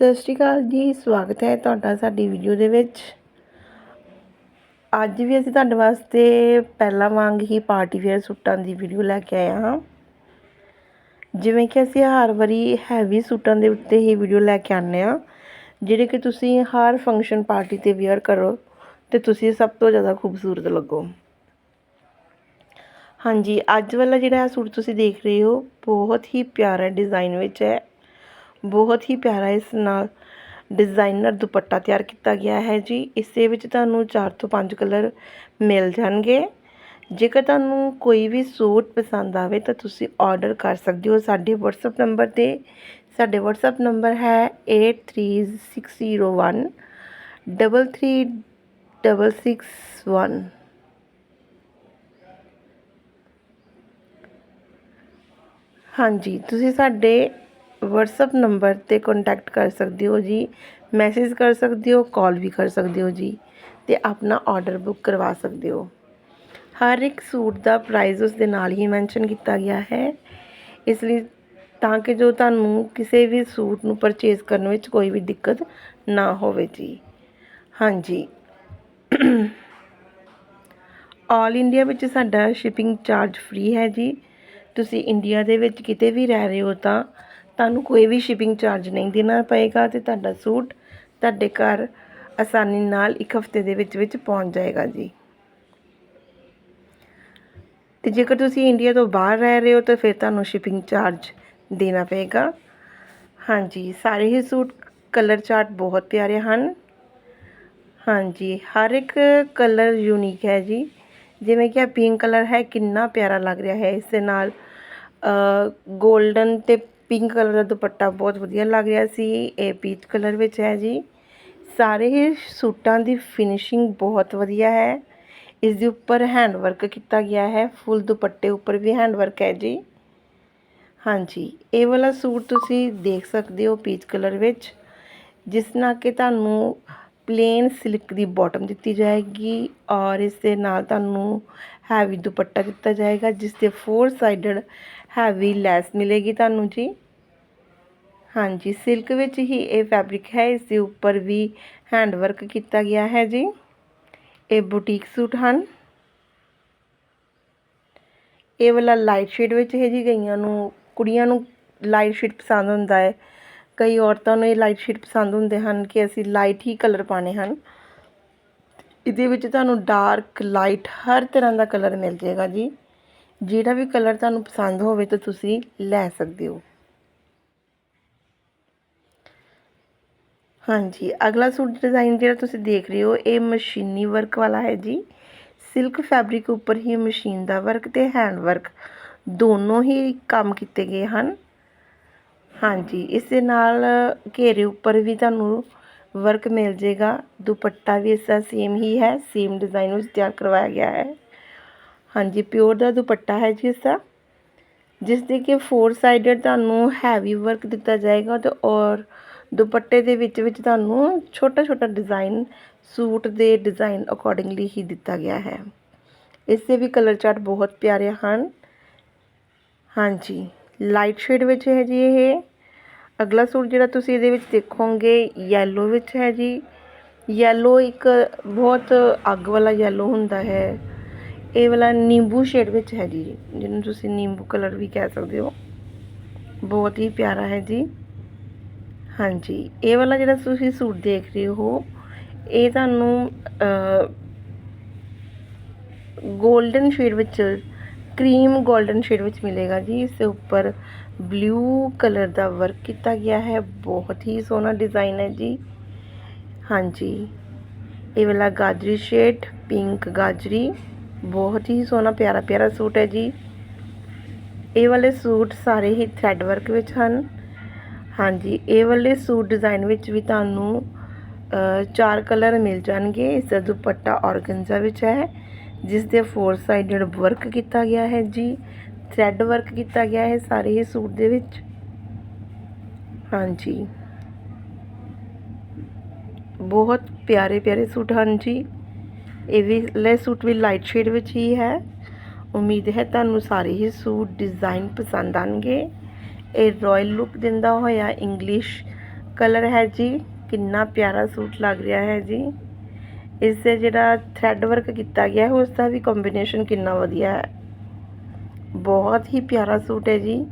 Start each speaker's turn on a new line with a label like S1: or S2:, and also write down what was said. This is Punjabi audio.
S1: ਸਤਿ ਸ਼੍ਰੀ ਅਕਾਲ ਜੀ, ਸਵਾਗਤ ਹੈ ਤੁਹਾਡਾ ਸਾਡੀ ਵੀਡੀਓ ਦੇ ਵਿੱਚ। ਅੱਜ ਵੀ ਅਸੀਂ ਤੁਹਾਡੇ ਵਾਸਤੇ ਪਹਿਲਾਂ ਵਾਂਗ ਹੀ ਪਾਰਟੀ ਵੇਅਰ ਸੂਟਾਂ ਦੀ ਵੀਡੀਓ ਲੈ ਕੇ ਆਏ ਹਾਂ। ਜਿਵੇਂ ਕਿ ਅਸੀਂ ਹਰ ਵਾਰੀ ਹੈਵੀ ਸੂਟਾਂ ਦੇ ਉੱਤੇ ਹੀ ਵੀਡੀਓ ਲੈ ਕੇ ਆਉਂਦੇ ਹਾਂ। ਜਿਹੜੇ ਕਿ ਤੁਸੀਂ ਹਰ ਫੰਕਸ਼ਨ ਪਾਰਟੀ ਤੇ ਵੇਅਰ ਕਰੋ ਤੇ ਤੁਸੀਂ ਸਭ ਤੋਂ ਜ਼ਿਆਦਾ ਖੂਬਸੂਰਤ ਲੱਗੋ। ਹਾਂਜੀ, ਅੱਜ ਵਾਲਾ ਜਿਹੜਾ ਸੂਟ ਤੁਸੀਂ ਦੇਖ ਰਹੇ ਹੋ, ਬਹੁਤ ਹੀ ਪਿਆਰਾ ਡਿਜ਼ਾਈਨ ਵਿੱਚ ਹੈ। ਬਹੁਤ ਹੀ ਪਿਆਰਾ ਇਸ ਨਾਲ ਡਿਜ਼ਾਈਨਰ ਦੁਪੱਟਾ ਤਿਆਰ ਕੀਤਾ ਗਿਆ ਹੈ ਜੀ। ਇਸ ਵਿੱਚ ਤੁਹਾਨੂੰ 4 ਤੋਂ 5 ਕਲਰ ਮਿਲ ਜਾਣਗੇ। ਜੇਕਰ ਤੁਹਾਨੂੰ ਕੋਈ ਵੀ ਸੂਟ ਪਸੰਦ ਆਵੇ ਤਾਂ ਤੁਸੀਂ ਆਰਡਰ ਕਰ ਸਕਦੇ ਹੋ ਸਾਡੇ WhatsApp ਨੰਬਰ ਤੇ। ਸਾਡੇ WhatsApp ਨੰਬਰ ਹੈ 83601 33661 ਹਾਂਜੀ, ਤੁਸੀਂ ਸਾਡੇ ਵਟਸਐਪ ਨੰਬਰ ਤੇ ਕੋਂਟੈਕਟ ਕਰ ਸਕਦੇ ਹੋ ਜੀ। ਮੈਸੇਜ ਕਰ ਸਕਦੇ ਹੋ ਕਾਲ ਵੀ ਕਰ ਸਕਦੇ ਹੋ ਜੀ। ਅਤੇ ਆਪਣਾ ਔਡਰ ਬੁੱਕ ਕਰਵਾ ਸਕਦੇ ਹੋ। ਹਰ ਇੱਕ ਸੂਟ ਦਾ ਪ੍ਰਾਈਜ਼ ਉਸ ਦੇ ਨਾਲ ਹੀ ਮੈਂਸ਼ਨ ਕੀਤਾ ਗਿਆ ਹੈ। ਇਸ ਲਈ ਤਾਂ ਕਿ ਜੋ ਤੁਹਾਨੂੰ ਕਿਸੇ ਵੀ ਸੂਟ ਨੂੰ ਪਰਚੇਸ ਕਰਨ ਵਿੱਚ ਕੋਈ ਵੀ ਦਿੱਕਤ ਨਾ ਹੋਵੇ ਜੀ। ਹਾਂਜੀ। ਆਲ ਇੰਡੀਆ ਵਿੱਚ ਸਾਡਾ ਸ਼ਿਪਿੰਗ ਚਾਰਜ ਫ੍ਰੀ ਹੈ ਜੀ। ਤੁਸੀਂ ਇੰਡੀਆ ਦੇ ਵਿੱਚ ਕਿਤੇ ਵੀ ਰਹਿ ਰਹੇ ਹੋ ਤਾਂ ਤੁਹਾਨੂੰ ਕੋਈ ਵੀ ਸ਼ਿਪਿੰਗ ਚਾਰਜ ਨਹੀਂ ਦੇਣਾ ਪਏਗਾ ਤੇ ਤੁਹਾਡਾ ਸੂਟ ਤੁਹਾਡੇ ਘਰ ਆਸਾਨੀ ਨਾਲ ਇੱਕ ਹਫ਼ਤੇ ਦੇ ਵਿੱਚ ਵਿੱਚ ਪਹੁੰਚ ਜਾਏਗਾ ਜੀ। ਤੇ ਜੇਕਰ ਤੁਸੀਂ ਇੰਡੀਆ ਤੋਂ ਬਾਹਰ ਰਹਿ ਰਹੇ ਹੋ ਤਾਂ ਫਿਰ ਤੁਹਾਨੂੰ ਸ਼ਿਪਿੰਗ ਚਾਰਜ ਦੇਣਾ ਪਏਗਾ। ਹਾਂਜੀ, ਸਾਰੇ ਹੀ ਸੂਟ ਕਲਰ ਚਾਰਟ ਬਹੁਤ ਪਿਆਰੇ ਹਨ। ਹਾਂਜੀ, ਹਰ ਇੱਕ ਕਲਰ ਯੂਨੀਕ ਹੈ ਜੀ। ਜਿਵੇਂ ਕਿ ਇਹ ਪਿੰਕ ਕਲਰ ਹੈ, ਕਿੰਨਾ ਪਿਆਰਾ ਲੱਗ ਰਿਹਾ ਹੈ। ਇਸ ਦੇ ਨਾਲ 골ਡਨ ਤੇ ਪਿੰਕ ਕਲਰ ਦਾ ਦੁਪੱਟਾ ਬਹੁਤ ਵਧੀਆ ਲੱਗ ਰਿਹਾ ਸੀ, ਇਹ ਪੀਚ ਕਲਰ ਵਿੱਚ ਹੈ ਜੀ। ਸਾਰੇ ਹੀ ਸੂਟਾਂ ਦੀ ਫਿਨਿਸ਼ਿੰਗ ਬਹੁਤ ਵਧੀਆ ਹੈ। ਇਸ ਦੇ ਉੱਪਰ ਹੈਂਡ ਵਰਕ ਕੀਤਾ ਗਿਆ ਹੈ, ਫੁੱਲ ਦੁਪੱਟੇ ਉੱਪਰ ਵੀ ਹੈਂਡ ਵਰਕ ਹੈ ਜੀ। ਹਾਂਜੀ, ਇਹ ਵਾਲਾ ਸੂਟ ਤੁਸੀਂ ਦੇਖ ਸਕਦੇ ਹੋ ਪੀਚ ਕਲਰ ਵਿੱਚ, ਜਿਸ ਨਾਲ ਕਿ ਤੁਹਾਨੂੰ ਪਲੇਨ ਸਿਲਕ ਦੀ ਬਾਟਮ ਦਿੱਤੀ ਜਾਏਗੀ ਔਰ ਇਸ ਦੇ ਨਾਲ ਤੁਹਾਨੂੰ ਹੈਵੀ ਦੁਪੱਟਾ ਦਿੱਤਾ ਜਾਏਗਾ, ਜਿਸ ਦੇ ਫੋਰ ਸਾਈਡਡ ਹੈਵੀ ਲੈਸ ਮਿਲੇਗੀ ਤੁਹਾਨੂੰ ਜੀ। ਹਾਂਜੀ ਸਿਲਕ ਵਿੱਚ ਹੀ ਇਹ ਫੈਬਰਿਕ ਹੈ, ਇਸ ਦੇ ਉੱਪਰ ਵੀ ਹੈਂਡ ਵਰਕ ਕੀਤਾ ਗਿਆ ਹੈ ਜੀ। ਇਹ ਬੁਟੀਕ ਸੂਟ ਹਨ। ਇਹ ਵਾਲਾ ਲਾਈਟ ਸ਼ੇਡ ਵਿੱਚ ਹੈ ਜੀ ਗਈਆਂ ਨੂੰ, ਕੁੜੀਆਂ ਨੂੰ ਲਾਈਟ ਸ਼ੇਡ ਪਸੰਦ ਹੁੰਦਾ ਹੈ। ਕਈ ਔਰਤਾਂ ਨੂੰ ਇਹ ਲਾਈਟ ਸ਼ੇਡ ਪਸੰਦ ਹੁੰਦੇ ਹਨ ਕਿ ਅਸੀਂ ਲਾਈਟ ਹੀ ਕਲਰ ਪਾਣੇ ਹਨ। ਇਹਦੇ ਵਿੱਚ ਤੁਹਾਨੂੰ ਡਾਰਕ ਲਾਈਟ ਹਰ ਤਰ੍ਹਾਂ ਦਾ ਕਲਰ ਮਿਲ ਜਾਏਗਾ ਜੀ। ਜਿਹੜਾ ਵੀ ਕਲਰ ਤੁਹਾਨੂੰ ਪਸੰਦ ਹੋਵੇ ਤਾਂ ਤੁਸੀਂ ਲੈ ਸਕਦੇ ਹੋ। ਹਾਂਜੀ, ਅਗਲਾ ਸੂਟ ਡਿਜ਼ਾਈਨ ਜਿਹੜਾ ਤੁਸੀਂ ਦੇਖ ਰਹੇ ਹੋ, ਇਹ ਮਸ਼ੀਨੀ ਵਰਕ ਵਾਲਾ ਹੈ ਜੀ। ਸਿਲਕ ਫੈਬਰਿਕ ਉੱਪਰ ਹੀ ਮਸ਼ੀਨ ਦਾ ਵਰਕ ਤੇ ਹੈਂਡ ਵਰਕ ਦੋਨੋਂ ਹੀ ਕੰਮ ਕੀਤੇ ਗਏ ਹਨ। ਹਾਂਜੀ, ਇਸ ਦੇ ਨਾਲ ਘੇਰੇ ਉੱਪਰ ਵੀ ਤੁਹਾਨੂੰ ਵਰਕ ਮਿਲ ਜਾਏਗਾ ਦੁਪੱਟਾ ਵੀ ਇਸ ਦਾ ਸੇਮ ਹੀ ਹੈ ਸੇਮ ਡਿਜ਼ਾਈਨ ਵਿੱਚ ਤਿਆਰ ਕਰਵਾਇਆ ਗਿਆ ਹੈ। ਹਾਂਜੀ ਪਿਓਰ ਦਾ ਦੁਪੱਟਾ ਹੈ ਜੀ ਇਸ ਦਾ ਜਿਸ ਦੇ ਕਿ ਫੋਰ ਸਾਈਡਡ ਤੁਹਾਨੂੰ ਹੈਵੀ ਵਰਕ ਦਿੱਤਾ ਜਾਏਗਾ ਤੇ ਔਰ ਦੁਪੱਟੇ ਦੇ ਵਿੱਚ ਵਿੱਚ ਤੁਹਾਨੂੰ ਛੋਟਾ ਛੋਟਾ ਡਿਜ਼ਾਈਨ ਸੂਟ ਦੇ ਡਿਜ਼ਾਈਨ ਅਕੋਰਡਿੰਗਲੀ ਹੀ ਦਿੱਤਾ ਗਿਆ ਹੈ। ਇਸ ਦੇ ਵੀ ਕਲਰ ਚਾਰਟ ਬਹੁਤ ਪਿਆਰੇ ਹਨ। ਹਾਂਜੀ ਲਾਈਟ ਸ਼ੇਡ ਵਿੱਚ ਹੈ ਜੀ ਇਹ। ਅਗਲਾ ਸੂਟ ਜਿਹੜਾ ਤੁਸੀਂ ਇਹਦੇ ਵਿੱਚ ਦੇਖੋਗੇ ਯੈਲੋ ਵਿੱਚ ਹੈ ਜੀ। ਯੈਲੋ ਇੱਕ ਬਹੁਤ ਅੱਗ ਵਾਲਾ ਯੈਲੋ ਹੁੰਦਾ ਹੈ। ਇਹ ਵਾਲਾ ਨਿੰਬੂ ਸ਼ੇਡ ਵਿੱਚ ਹੈ ਜੀ, ਜਿਹਨੂੰ ਤੁਸੀਂ ਨਿੰਬੂ ਕਲਰ ਵੀ ਕਹਿ ਸਕਦੇ ਹੋ। ਬਹੁਤ ਹੀ ਪਿਆਰਾ ਹੈ ਜੀ। ਹਾਂਜੀ, ਇਹ ਵਾਲਾ ਜਿਹੜਾ ਤੁਸੀਂ ਸੂਟ ਦੇਖ ਰਹੇ ਹੋ, ਇਹ ਤੁਹਾਨੂੰ 골ਡਨ ਸ਼ੇਡ ਵਿੱਚ ਕਰੀਮ 골ਡਨ ਸ਼ੇਡ ਵਿੱਚ ਮਿਲੇਗਾ ਜੀ। ਇਸ ਦੇ ਉੱਪਰ ਬਲੂ ਕਲਰ ਦਾ ਵਰਕ ਕੀਤਾ ਗਿਆ ਹੈ। ਬਹੁਤ ਹੀ ਸੋਹਣਾ ਡਿਜ਼ਾਈਨ ਹੈ ਜੀ। ਹਾਂਜੀ। ਇਹ ਵਾਲਾ ਗਾਜਰੀ ਸ਼ੇਡ, ਪਿੰਕ ਗਾਜਰੀ। ਬਹੁਤ ਹੀ ਸੋਹਣਾ, ਪਿਆਰਾ ਪਿਆਰਾ ਸੂਟ ਹੈ ਜੀ। ਇਹ ਵਾਲੇ ਸੂਟ ਸਾਰੇ ਹੀ ਥ੍ਰੈਡ ਵਰਕ ਵਿੱਚ ਹਨ। ਹਾਂਜੀ, ਇਹ ਵਾਲੇ ਸੂਟ ਡਿਜ਼ਾਈਨ ਵਿੱਚ ਵੀ ਤੁਹਾਨੂੰ ਚਾਰ ਕਲਰ ਮਿਲ ਜਾਣਗੇ। ਇਸ ਦਾ ਦੁਪੱਟਾ ਔਰਗੰਜ਼ਾ ਵਿੱਚ ਹੈ। ਜਿਸ ਦੇ ਫੋਰ ਸਾਈਡਡ ਵਰਕ ਕੀਤਾ ਗਿਆ ਹੈ ਜੀ ਥ੍ਰੈਡ ਵਰਕ ਕੀਤਾ ਗਿਆ ਹੈ ਸਾਰੇ ਹੀ ਸੂਟ ਦੇ ਵਿੱਚ। ਹਾਂਜੀ। ਬਹੁਤ ਪਿਆਰੇ ਪਿਆਰੇ ਸੂਟ ਹਨ ਜੀ। ਇਹ ਵੀ ਲੈ ਸੂਟ ਵੀ ਲਾਈਟ ਸ਼ੇਡ ਵਿੱਚ ਹੀ ਹੈ। ਉਮੀਦ ਹੈ ਤੁਹਾਨੂੰ ਸਾਰੇ ਹੀ ਸੂਟ ਡਿਜ਼ਾਈਨ ਪਸੰਦ ਆਣਗੇ ਇਹ ਰਾਇਲ ਲੁੱਕ ਦਿੰਦਾ ਹੋਇਆ ਇੰਗਲਿਸ਼ ਕਲਰ ਹੈ ਜੀ। ਕਿੰਨਾ ਪਿਆਰਾ ਸੂਟ ਲੱਗ ਰਿਹਾ ਹੈ ਜੀ। ਇਸ 'ਤੇ ਜਿਹੜਾ ਥਰੈਡ ਵਰਕ ਕੀਤਾ ਗਿਆ ਹੈ ਉਸ ਦਾ ਵੀ ਕੰਬੀਨੇਸ਼ਨ ਕਿੰਨਾ ਵਧੀਆ ਹੈ। ਬਹੁਤ ਹੀ ਪਿਆਰਾ ਸੂਟ ਹੈ ਜੀ।